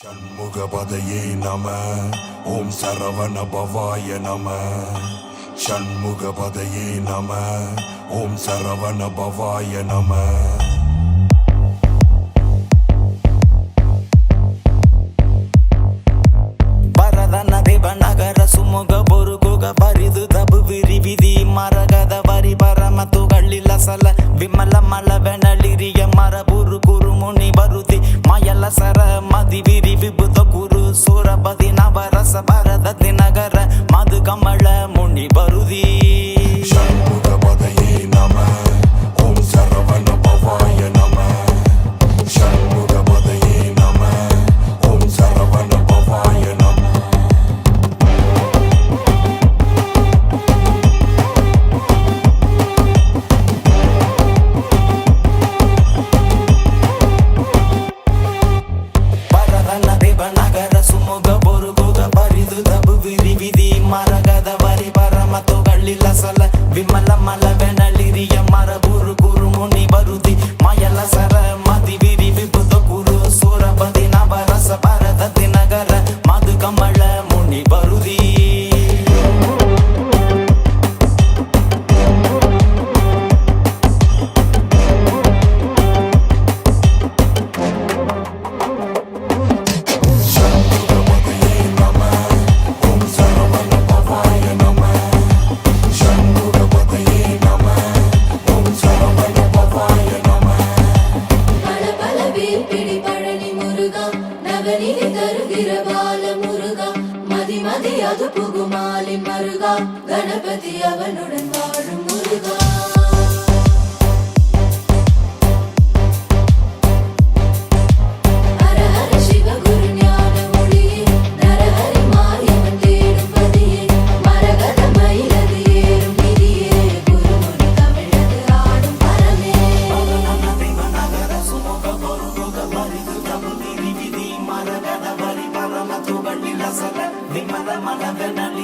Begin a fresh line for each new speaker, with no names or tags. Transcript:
சண்முகபதையே நம ஓம் சரவண பவாய நம சண்முகபதையே நம ஓம் சரவண பவாய நம
பரதன தேவநகர சுமுக பொருகுக பரிது தபு விரி மரகத வரி பரம துகளில சல விமல மலவெனலிரிய மரபுரு குருமுனி வருதி மயல சர மதிவிரி சூரபதி நவரச பரத வரி பரம துகளில சல விமல மலவெனலிரிய மரபுரு குரு முனி வருதி மயல
நவநிதி தருகிற பால முருகா? மதி மதி அது புகுமாலி மருகா? கணபதி அவனுடன் வா. மரகத
வரி